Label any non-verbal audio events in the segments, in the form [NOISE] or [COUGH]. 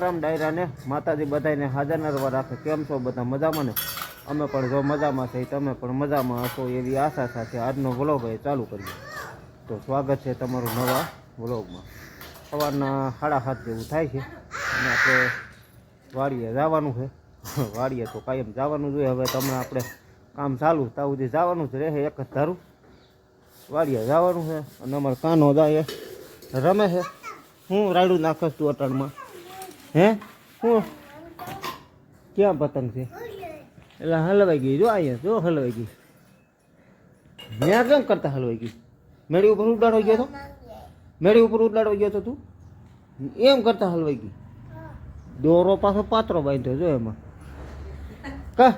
સીતારામ ડાયરાને માતાજી બધાને હાજર નરવા રાખે. કેમ છો બધા? મજામાં ને? અમે પણ જો મજામાં છે, તમે પણ મજામાં હશો એવી આશા સાથે આજનો વ્લોગ એ ચાલુ કરીએ. તો સ્વાગત છે તમારું નવા વ્લોગમાં. સવારના સાડા સાત જેવું થાય છે. અને આપણે વાડીએ જવાનું છે. [LAUGHS] વાડીએ તો કાયમ જવાનું જોઈએ હવે તમને આપણે કામ ચાલુ ત્યાં સુધી જવાનું જ રહે એક જ ધારું. વાડીએ જવાનું છે અને અમારે કાનો જાય રમે છે. હું રાયડું નાખસ તું અટાણમાં. હે? હું. ક્યાં પતંગ છે? એટલે હલવાઈ ગઈ. જો અહીંયા જો હલવાઈ ગઈ. મેં કેમ કરતા હલવાઈ ગઈ? મેળી ઉપર ઉડાડવા ગયો તો? મેળી ઉપર ઉડાડવા ગયો તો તું? એમ કરતા હલવાઈ ગઈ? દોરો પાછો પાત્રો બાંધ્યો જો એમાં. કા?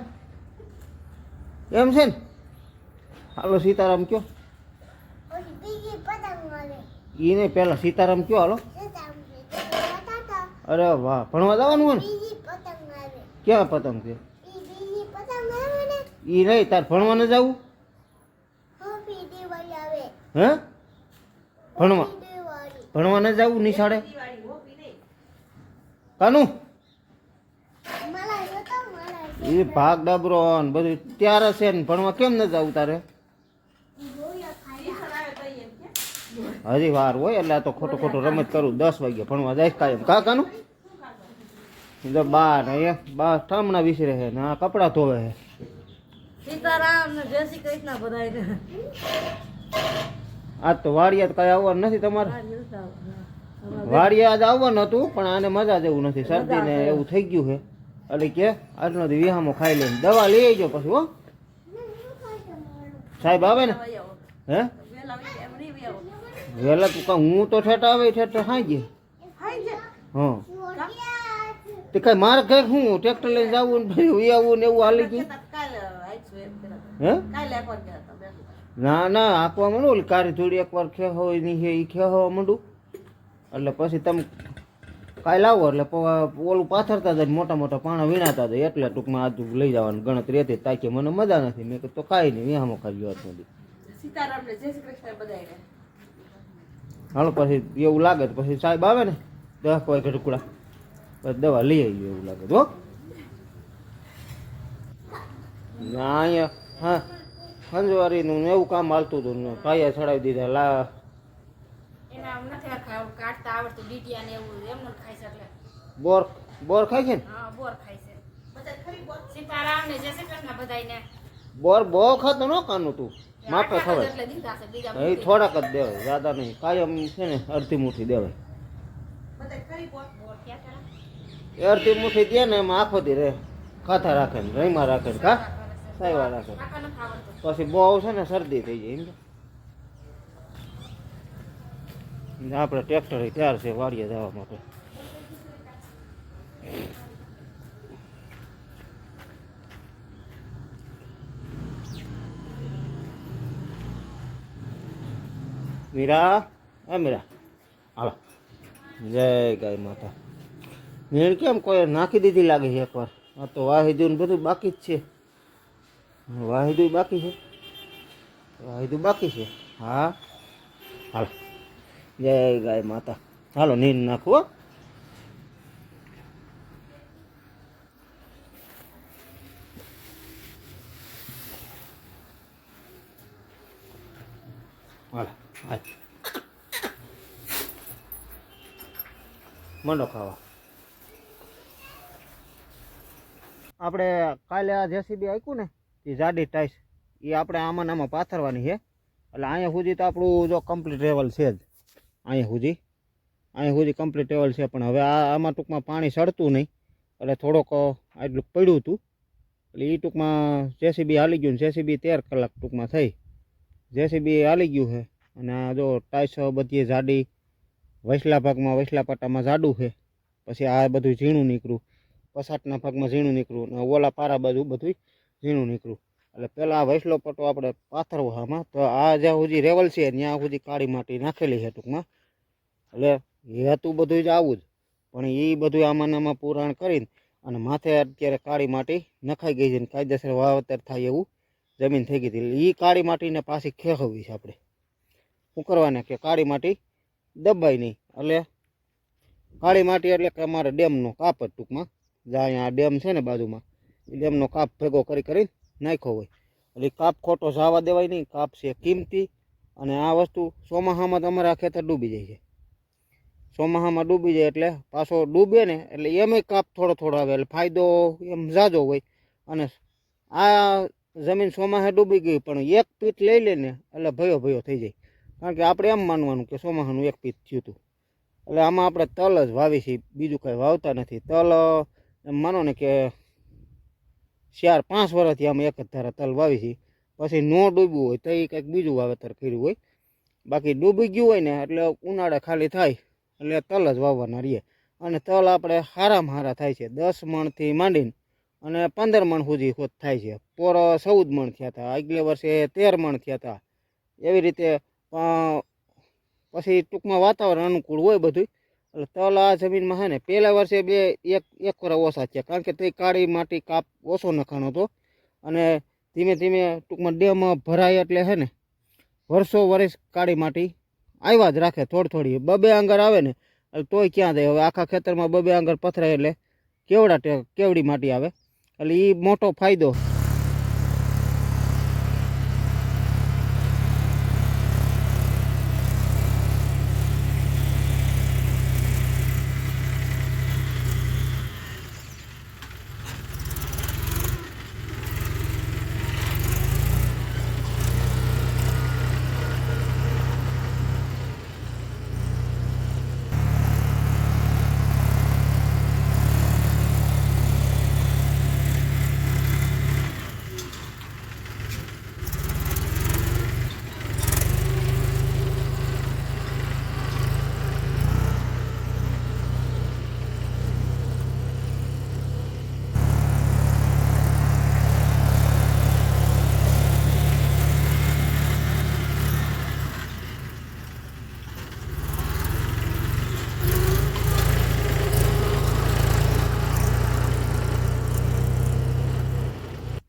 એમ છે ને? હાલો સીતારામ કયો? એને પહેલાં સીતારામ કયો હાલો? અરે વાહ ભણવા જવાનું હોય ને? બીજી પતંગ ક્યાં પતંગ છે? ઈ બીજી પતંગ આવે ને. ઈ નહીં તાર ભણવા ન જવું? હે ભણવા? ભણવા ન જવું નિશાળે? કાનું? એ ભાગ ડબરો ને બધું ત્યારે છે ને ભણવા કેમ ન જવું તારે? હજી વાર હોય એટલે આ તો ખોટું ખોટું રમત કરું. દસ વાગે ભણવા જાય કાયમ. કા કાનું? જો બા ને એ બા ઠામણા વિસરે છે ને આ કપડાં ધોવે છે સીતારામ ને જય શ્રી કૃષ્ણ બધાયને. આજ તો વાડિયા તો કાંઈ આવવાનું નથી તમારે? વાડિયા આજ આવવાનું હતું પણ આને મજા જેવું નથી. શરદી ને એવું થઈ ગયું છે એટલે કે આજનો વિહામો ખાઈ લઈને દવા લઈ આવજો પછી હો. સાહેબ આવે ને? હે? વહેલા તું કાં હું તો ઠેઠ આવે ઠેઠ હાઈ ગયે હા. તે કઈ મારે કઈ હું ટ્રેક્ટર લઈને જવું ને ભાઈ આવવું ને એવું હાલી ગયું? હે? ના ના આંકવા માંડું. ઓલી કારી થોડી એકવાર ખેહો ની હે એ ખેહવા માંડું. એટલે પછી તમે કાલે આવો એટલે ઓલું પાથરતા હતા મોટા મોટા પાણા વીણાતા જાય. એટલે ટૂંકમાં આજુ લઈ જવાની. ગણતરી હતી તાકી મને મજા નથી. મેં તો કાંઈ નહીં વિહામો ખાલી વાત નથી સીતારામ જય શ્રી કૃષ્ણ બધાયને. હાલો પછી એવું લાગે તો પછી સાહેબ આવે ને. દસ કોઈ ટુકડા દવા લઈ આવી એવું લાગે તો ના અહીંયા હા સંજવારીનું ને એવું કામ હાલતું હતું ને પાયા ચડાવી દીધા લા. બોર બોર ખાય છે ને? બોર ખાય છે. બોર બહુ ખાતો ન કાનું તું. માપે ખબર અહીં ખવાય એટલે દીધા છે બીજા એ થોડાક જ દેવાય જ્યાદા નહીં કાયમ છે ને અડધી મુઠ્ઠી દેવાય. અડધી મુઠ્ઠી દે ને એમાં આખો દી રે ખાતા રાખે ને રહીમાં રાખે ને, કા? સાયવા રાખે. પછી બહુ છે ને, શરદી થઈ જાય એમ આપણે ટ્રેક્ટર તૈયાર છે વાડીએ જવા માટે. મીરા હા મીરા. હાલો. જય ગાય માતા. નીણ કેમ કોઈ નાખી દીધી લાગે છે એકવાર? આ તો વાહિદું બધું બાકી જ છે. વાહિદું બાકી છે? વાહિદું બાકી છે? હા. હાલો. જય ગાય માતા. હાલો, નીંદ નાખો હાલ. મંડો ખાવા. આપણે કાલે આ જેસીબી આપ્યું ને એ જાડી ટાઈસ. એ આપણે આમાં આમાં પાથરવાની છે. એટલે અહીંયા સુધી તો આપણું જો કમ્પ્લીટ લેવલ છે જ. અહીંયા સુધી. અહીંયા સુધી કમ્પ્લીટ લેવલ છે, પણ હવે આ આમાં ટૂંકમાં પાણી સડતું નહીં. એટલે થોડોક આટલું પડ્યું હતું. એટલે એ ટૂંકમાં જેસીબી હાલી ગયું જેસીબી તેર કલાક ટૂંકમાં થઈ. જેસીબી હાલી ગયું છે. અને આ જો ટાઈસ બધી જાડી વસલા ભાગમાં વસલા પાટામાં જાડું છે. પછી આ બધું ઝીણું નીકળ્યું. પસાટના ભાગમાં ઝીણું નીકળ્યું અને ઓલા પારા બાજુ બધું ઝીણું નીકળ્યું. એટલે પહેલાં વૈસલો પટ્ટો આપણે પાથરવામાં તો આ જ્યાં સુધી રેવલ છે, ત્યાં સુધી કાળી માટી નાખેલી છે ટૂંકમાં. એટલે હેતું બધું જ આવું જ. પણ એ બધું આમાં આમાં પુરાણ કરીને અને માથે અત્યારે કાળી માટી નખાઈ ગઈ છે ને કાયદેસર વાવેતર થાય એવું જમીન થઈ ગઈ હતી. એ કાળી માટીને પાછી ખેંચવી છે આપણે. શું કરવાને કે કાળી માટી દબાય નહીં. એટલે કાળી માટી એટલે કે અમારે ડેમનો કાપ ટૂંકમાં. જ્યાં અહીંયા ડેમ છે ને બાજુમાં. એ ડેમનો કાપ ભેગો કરી કરી નાખ્યો હોય. એટલે કાપ ખોટો જવા દેવાય નહીં. કાપ છે કિંમતી અને આ વસ્તુ ચોમાહામાં તમારા ખેતર ડૂબી જાય છે. ચોમાસામાં ડૂબી જાય એટલે પાછો ડૂબે ને એટલે એમય કાપ થોડો થોડો આવે. એટલે ફાયદો એમ ઝાઝો હોય. અને આ જમીન ચોમાહે ડૂબી ગઈ પણ એક પીટ લઈ લે ને એટલે ભયો ભયો થઈ જાય. કારણ કે આપણે એમ માનવાનું કે ચોમાહાનું એક પીટ થયું હતું. એટલે આમાં આપણે તલ જ વાવી છીએ બીજું કંઈ વાવતા નથી. તલ એમ માનો ને કે ચાર, પાંચ વર્ષથી અમે એક જ ધારા તલ વાવી છીએ પછી ન ડૂબ્યું હોય તો એ કંઈક બીજું વાવેતર કર્યું હોય. બાકી ડૂબી ગયું હોય ને એટલે ઉનાળે ખાલી થાય, એટલે તલ જ વાવવાના રહીએ અને તલ આપણે હારામાં હારા થાય છે. દસ મણથી માંડીને અને પંદર મણ સુધી ખોદ થાય છે. પોર ચૌદ મણ થયા હતા. આગલે વર્ષે તેર મણ થયા હતા. એવી રીતે પછી ટૂંકમાં વાતાવરણ અનુકૂળ હોય બધું એટલે તલ આ જમીનમાં છે ને, પહેલા વર્ષે બે, એક એક કોરા ઓછા થયા. કારણ કે તે કાળી માટી કાપ ઓછો નખાણો હતો. અને ધીમે ધીમે ટૂંકમાં ડેમ ભરાય એટલે છે ને, વર્ષો વર્ષ કાળી માટી આવ્યા જ રાખે થોડી થોડી. બબે આંગર આવે ને, એટલે તોય ક્યાં જાય? હવે આખા ખેતરમાં બબે આંગર પથરાય એટલે કેવડા કેવડી માટી આવે? એટલે એ મોટો ફાયદો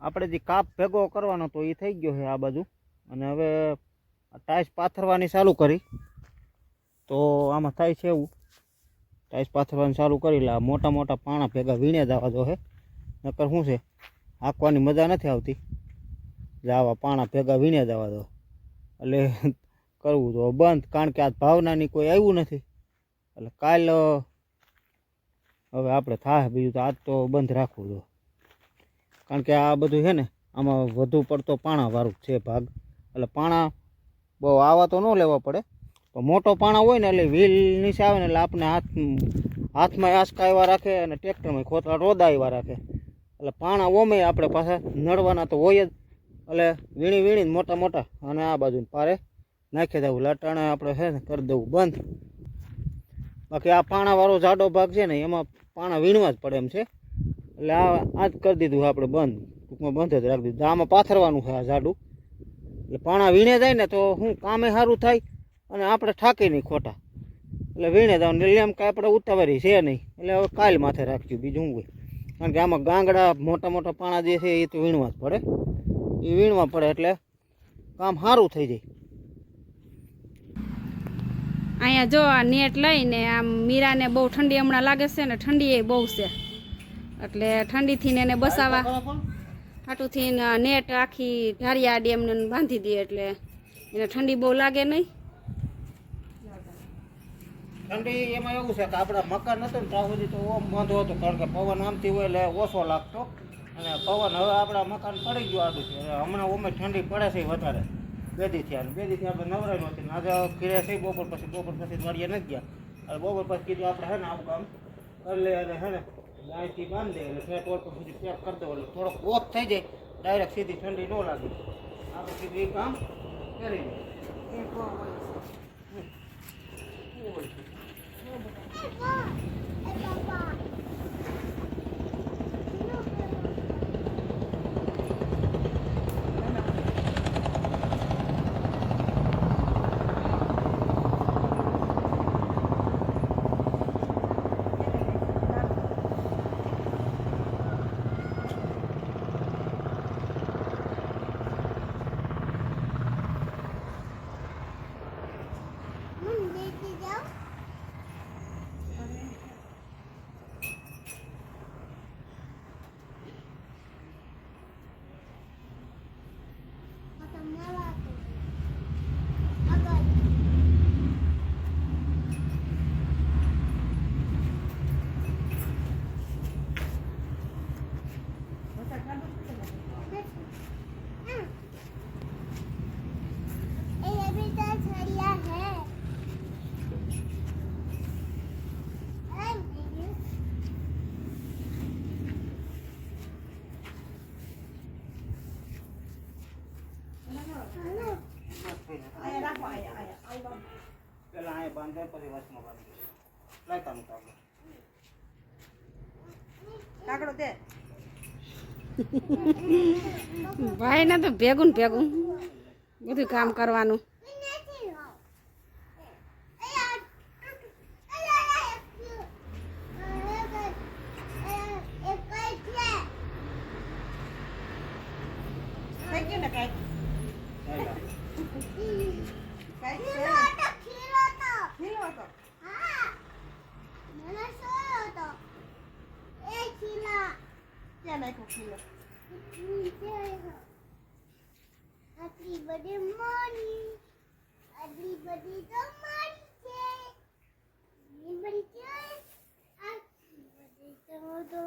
આપણે જે કાપ ભેગો કરવાનો તો એ થઈ ગયો છે આ બાજુ. અને હવે ટાઈસ પાથરવાની ચાલુ કરી. તો આમાં થાય છે એવું. ટાઈસ પાથરવાની ચાલુ કરી, એટલે મોટા મોટા પાણા ભેગા વીણે જવા દો છે. નકર શું છે, હાંકવાની મજા નથી આવતી. જાવા પાણા ભેગા વીણે જવા દો. એટલે કરવું તો બંધ, કારણ કે આ ભાવનાની કોઈ આવ્યું નથી. એટલે કાલ, હવે આપણે થાય બીજું તો આજ તો બંધ રાખવું જો. કારણ કે આ બધું છે ને, આમાં વધુ પડતો પાણાવાળું છે ભાગ. એટલે પાણા બહુ આવા તો ન લેવા પડે. પણ મોટો પાણા હોય ને એટલે વ્હીલ નીચે આવે ને એટલે આપણે હાથ, હાથમાં આંચકા એવા રાખે અને ટ્રેક્ટરમાં ખોતરા રોદા એવા રાખે. એટલે પાણા ઓમે આપણે પાછા નડવાના તો હોય જ. એટલે વીણી વીણીને મોટા મોટા અને આ બાજુ પારે નાખી દેવું. લટાણે આપણે છે ને કરી દેવું બંધ. બાકી આ પાણાવાળો જાડો ભાગ છે ને, એમાં પાણા વીણવા જ પડે એમ છે. એટલે આ આ જ કરી દીધું આપણે બંધ. ટૂંકમાં બંધ જ રાખી દીધું. આમાં પાથરવાનું છે આ ઝાડું. એટલે પાણા વીણે જાય ને તો હું કામે સારું થાય? અને આપણે થાકી નહીં ખોટા. એટલે વીણે જાવ એટલે એમ કાંઈ આપણે ઉતાવળી છે નહીં. એટલે હવે કાલ માથે રાખજો બીજું હું કારણ કે આમાં ગાંગડા, મોટા મોટા પાણા જે છે એ તો વીણવા જ પડે. એ વીણવા પડે એટલે કામ સારું થઈ જાય. અહીંયા જો આ નેટ લઈને આમ મીરાને બહુ ઠંડી હમણાં લાગે છે ને ઠંડી એ બહુ છે. એટલે ઠંડીથી એને બસાવા. હાટુથી નેટ આખી ઢારિયા ડેમને બાંધી દે એટલે એને ઠંડી બહુ લાગે નહીં. ઠંડી એમાં એવું છે કે આપણા મકાન હતું ને ત્યાં સુધી તો ઓમ હતો કારણ કે પવન આમથી હોય એટલે ઓછો લાગતો. અને પવન હવે આપણા મકાન પડી ગયું આડું છે. હમણાં ઓમે ઠંડી પડે છે વધારે. બે દી થયા ને. બે આપણે નવરાઈ નહોતી આજે ઘીરે છે બપોર પછી બપોર પછી વાડીએ નથી ગયા. બપોર પછી કીધું આપણે હે ને આવું કામ કરી લે અને હે ને ગાયથી બાંધી દે એટલે ફેટ ઓછો સુધી પેક કરી દો એટલે થોડોક ઓફ થઈ જાય ડાયરેક્ટ સીધી ઠંડી ન લાગે. આપણે સીધું એ કામ કરી દઈએ મમ્મી દેખી જાઓ રાખીને અહીંયા રાખો અહીંયા અહીંયા અહીં બાંધો. પેલા અહીંયા બાંધે પછી વચમાં બાંધી લાય કામ કામ કાકડો દે. ભાઈ ને તો ભેગું ભેગું. બધું કામ કરવાનું નથી હો અયા અયા એક એક કઈ છે થઈ ગયું ને કાંઈક ચાલ્યા. કાંઈક ખીરો છે તો ખીરો તો ખીલો હતો હા મને સોયો તો એ ખીલા ક્યાં નાખ્યો કિલો આટલી બધી મારી આટલી બધી તો મારી છે આટલી બધી છે આટલી બધી તો તો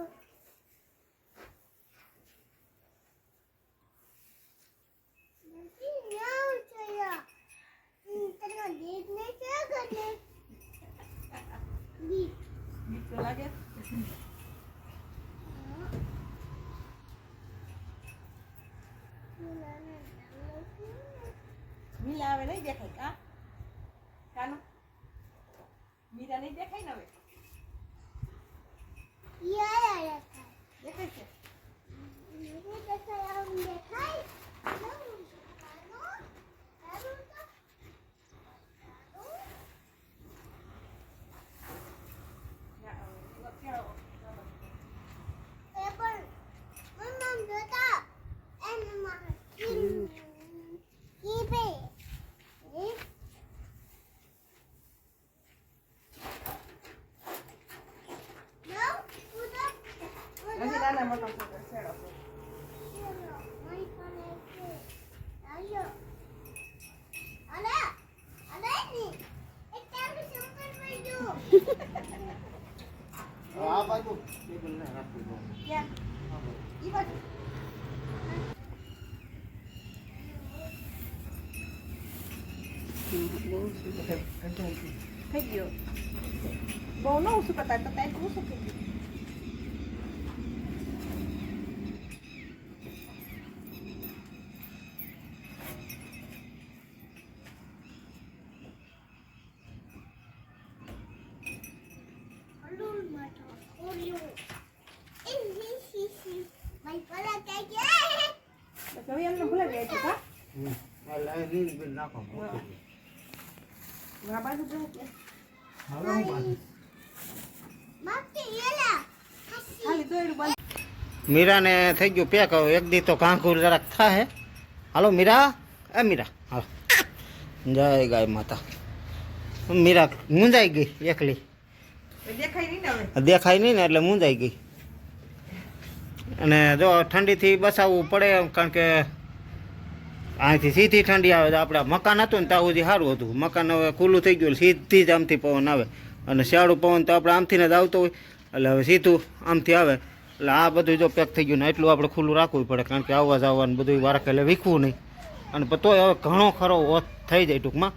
નથી નાવ છે યા તને દેખ ને છે ગને દી બીક તો લાગે મીલા આવે નહીં દેખાય કા કાનો મીરા નહીં દેખાય ને હવે યા યા દેખાય છે મેરે દેખાય આમ દેખાય કાનો કાનો તો ના, ક્યાં એ પણ મમ્મા જોતા એને માં કી કી પે એ નો ઉધર નથી નાના મોટા છોકરા છેડો મારી પાસે છે આયો અલે અલે ની એક ટાઈમ સુપર પડી ગયો આ બાજુ ટેબલ ને રાખી દો ક્યાં ઈ બાજુ થઈ ગયો બહુ ન ઓછું કરતા તો ત્યાં ઓછું મીરાને થઈ ગયું પેક. હવે એક દી તો કાંકુર જરાક થાય હાલો, મીરા. એ, મીરા. હાલો. જય ગાય માતા. મીરા, મૂંઝાઈ ગઈ એકલી. દેખાય નહીં ને એટલે મૂંઝાઈ ગઈ. અને જો ઠંડીથી બસાવવું પડે કારણ કે અહીંથી સીધી ઠંડી આવે તો આપણે મકાન હતું ને ત્યાં સુધી સારું હતું. મકાન હવે ખુલ્લું થઈ ગયું, સીધી જ આમથી પવન આવે. અને શિયાળું પવન તો આપણે આમથી જ આવતો હોય. એટલે હવે સીધું આમથી આવે. એટલે આ બધું જો પેક થઈ ગયું ને એટલું આપણે ખુલ્લું રાખવું પડે, કારણ કે આવવા જવાનું બધું વારક એટલે વીખવું નહીં. અને તોય હવે ઘણો ખરો ઓછ થઈ જાય ટૂંકમાં.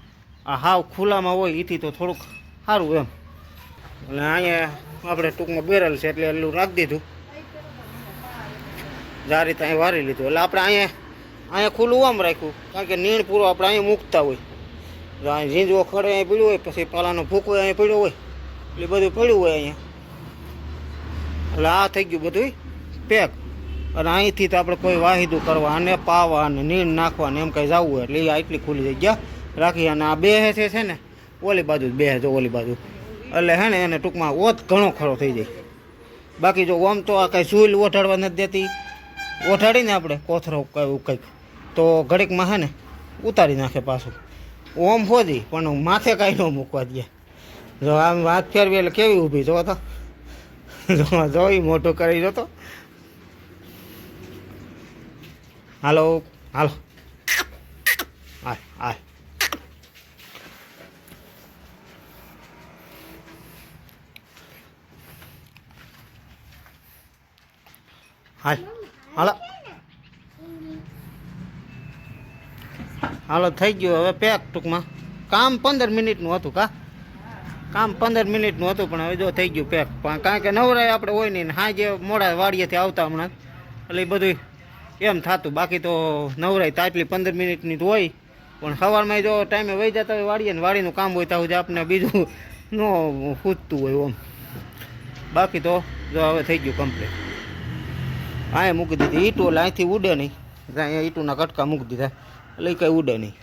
આ હાવ ખુલ્લામાં હોય એથી તો થોડુંક સારું એમ. એટલે અહીંયા આપણે ટૂંકમાં બેરલ છે એટલે એટલું રાખી દીધું. જારી અહીં વારી લીધું. એટલે આપણે અહીંયા અહીંયા ખુલ્લું આમ રાખ્યું. કારણ કે નીણ પૂરો આપણે અહીંયા મૂકતા હોય. એટલે અહીં ઝીંઝવો ખડે અહીં પડ્યો હોય, પછી પાલાનો ભૂકો અહીં પડ્યો હોય. એટલે બધું પડ્યું હોય અહીંયા. એટલે આ થઈ ગયું બધું પેક. અને અહીંથી તો આપણે કોઈ વાહિદું કરવા અને પાવા અને નીણ નાખવા એમ કંઈ જવું હોય. એટલે એ આટલી ખુલ્લી જગ્યા રાખી અને આ બે છે ને, ઓલી બાજુ બે જો ઓલી બાજુ. એટલે હે ને, એને ટૂંકમાં ઓત ઘણો ખરો થઈ જાય. બાકી જો ઓમ તો આ કાંઈ સુઈલ ઓઠાડવા નથી દેતી. ઓઠાડીને આપણે કોથરો કંઈક તો ઘડીકમાં હે ને ઉતારી નાખે પાછું. ઓમ ફોજી પણ માથે કાંઈ ન મૂકવા દે. જો આમ વાત ફેરવી એટલે કેવી ઊભી? જો તો. ઈ મોટું કરી જતો હાલો હાલો. હાલ હાલ હાલ હાલો. હાલો, થઈ ગયું હવે પેક ટૂંકમાં. કામ પંદર મિનિટનું હતું કા? કામ પંદર મિનિટનું હતું, પણ હવે જો થઈ ગયું પેક પણ કારણ કે નવરાય આપણે હોય નહીં હા જે મોડા વાડીએથી આવતા હમણાં. એટલે એ બધું એમ થતું. બાકી તો નવરાય તો આટલી પંદર મિનિટની તો હોય. પણ સવારમાં જો ટાઈમે વહી જતા હોય વાડીએ ને વાડીનું કામ હોય ત્યાં સુધી આપણે બીજું [LAUGHS] ન ખૂટતું હોય ઓમ બાકી તો જો હવે થઈ ગયું કમ્પ્લીટ અહીંયા મૂકી દીધી. ઈટો અહીંથી ઉડે નહીં. અહીંયા ઈટુના કટકા મૂકી દીધા. એટલે કંઈ ઉડે નહીં.